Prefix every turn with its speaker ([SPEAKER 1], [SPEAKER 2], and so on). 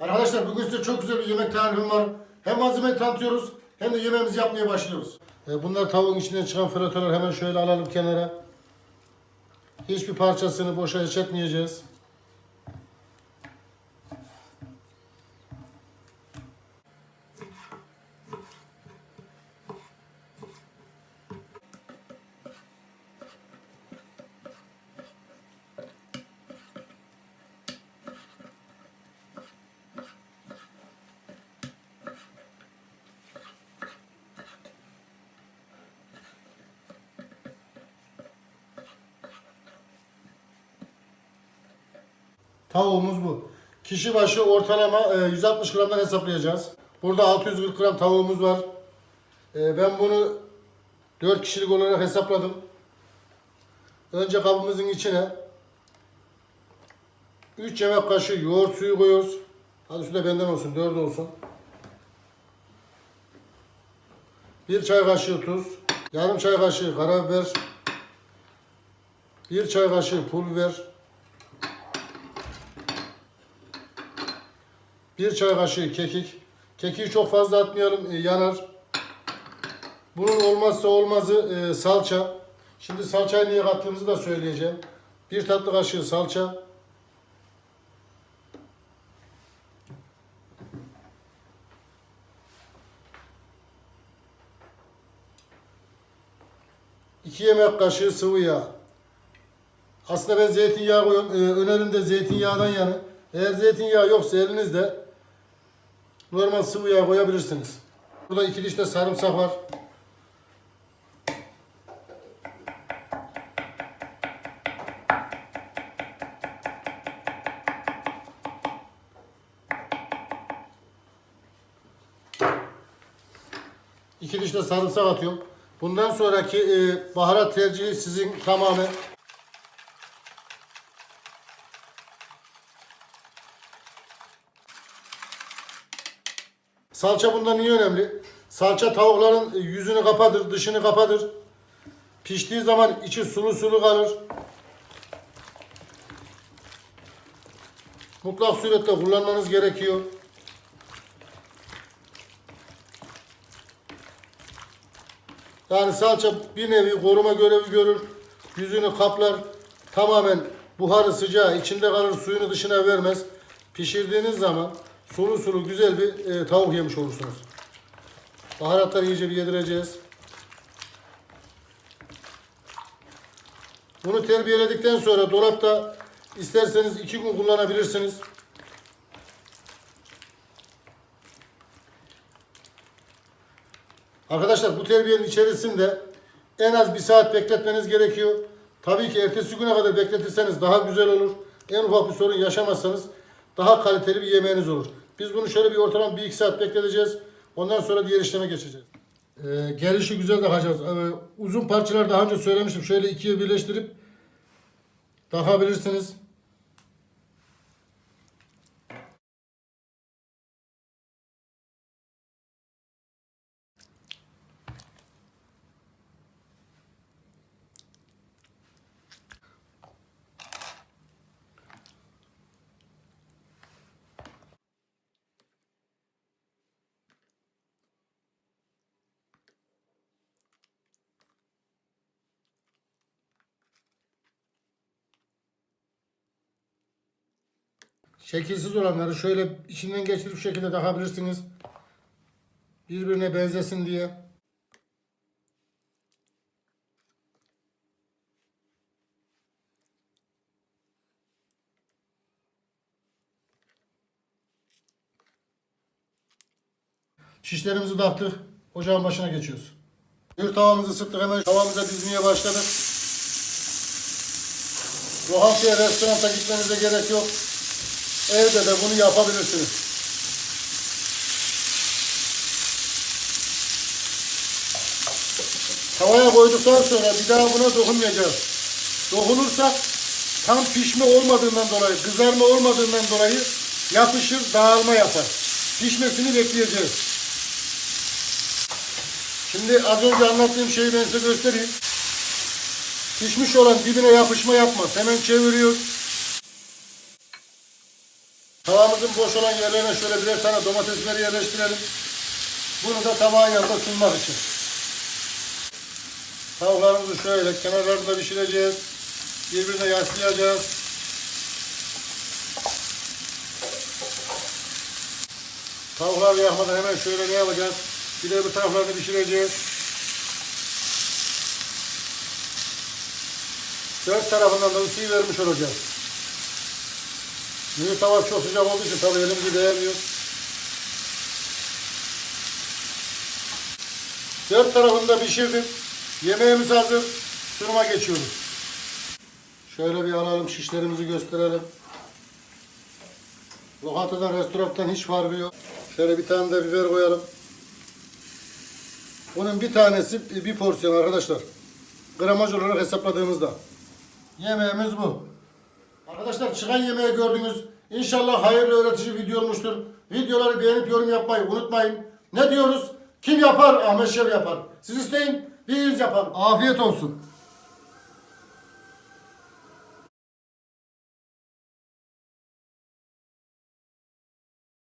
[SPEAKER 1] Arkadaşlar bugün size çok güzel bir yemek tarifim var. Hem malzemeyi tanıtıyoruz hem de yemeğimizi yapmaya başlıyoruz. E, bunlar tavuğun içinden çıkan fıratolar hemen şöyle alalım kenara. Hiçbir parçasını boşa hiç etmeyeceğiz. Tavuğumuz bu. Kişi başı ortalama e, 160 gramdan hesaplayacağız. Burada 640 gram tavuğumuz var. E, Ben bunu 4 kişilik olarak hesapladım. Önce kabımızın içine 3 yemek kaşığı yoğurt suyu koyuyoruz. Hadi şu da benden olsun, 4 olsun. 1 çay kaşığı tuz, yarım çay kaşığı karabiber, 1 çay kaşığı pul biber, Bir çay kaşığı kekik. Kekiği çok fazla atmayalım, e, yanar. Bunun olmazsa olmazı e, salça. Şimdi salçayı niye kattığımızı da söyleyeceğim. Bir tatlı kaşığı salça. İki yemek kaşığı sıvı yağ. Aslında ben zeytinyağı koyuyorum. Ee, önerim de zeytinyağından yanı. Eğer zeytinyağı yoksa elinizde normal sıvı yağ koyabilirsiniz. Burada iki diş de sarımsak var. İki diş de sarımsak atıyorum. Bundan sonraki e, baharat tercihi sizin tamamen. Salça bundan niye önemli? Salça tavukların yüzünü kapatır, dışını kapatır. Piştiği zaman içi sulu sulu kalır. Mutlak suretle kullanmanız gerekiyor. Yani salça bir nevi koruma görevi görür. Yüzünü kaplar. Tamamen buharı sıcağı içinde kalır suyunu dışına vermez. Pişirdiğiniz zaman sulu sulu güzel bir e, tavuk yemiş olursunuz. Baharatları iyice bir yedireceğiz. Bunu terbiyeledikten sonra dolapta isterseniz iki gün kullanabilirsiniz. Arkadaşlar bu terbiyenin içerisinde en az bir saat bekletmeniz gerekiyor. Tabii ki ertesi güne kadar bekletirseniz daha güzel olur. En ufak bir sorun yaşamazsanız daha kaliteli bir yemeğiniz olur. Biz bunu şöyle bir ortalama bir iki saat bekleteceğiz. Ondan sonra diğer işleme geçeceğiz. Ee, gelişi güzel takacağız. Ee, uzun parçalar daha önce söylemiştim. Şöyle ikiye birleştirip takabilirsiniz. Şekilsiz olanları şöyle içinden geçirip şu şekilde takabilirsiniz. Birbirine benzesin diye. Şişlerimizi taktık. Ocağın başına geçiyoruz. Bir tavamızı ısıttık hemen tavamıza dizmeye başladık. Lohantıya restoranta gitmenize gerek yok. Evde de bunu yapabilirsiniz. Tavaya koyduktan sonra bir daha buna dokunmayacağız. Dokunursak tam pişme olmadığından dolayı, kızarma olmadığından dolayı yapışır, dağılma yapar. Pişmesini bekleyeceğiz. Şimdi az önce anlattığım şeyi ben size göstereyim. Pişmiş olan dibine yapışma yapmaz. Hemen çeviriyoruz. Tavamızın boş olan yerlerine şöyle birer tane domatesleri yerleştirelim. Bunu da tabağın yanında sunmak için. Tavuklarımızı şöyle kenarlarında pişireceğiz. Birbirine yaslayacağız. Tavukları yakmadan hemen şöyle ne yapacağız? Bir de bu taraflarını pişireceğiz. Dört tarafından da ısıyı vermiş olacağız. Şimdi tava çok sıcak olduğu için tabii elimizi değmiyor. Dört tarafında pişirdim. Yemeğimiz hazır. Sunuma geçiyoruz. Şöyle bir alalım şişlerimizi gösterelim. Lokantadan, restorandan hiç farkı yok. Şöyle bir tane de biber koyalım. Bunun bir tanesi bir porsiyon arkadaşlar. Gramaj olarak hesapladığımızda. Yemeğimiz bu. Arkadaşlar çıkan yemeği gördünüz. İnşallah hayırlı öğretici video. Videoları beğenip yorum yapmayı unutmayın. Ne diyoruz? Kim yapar? Ahmet Şev yapar. Siz isteyin, biz yapar. Afiyet olsun.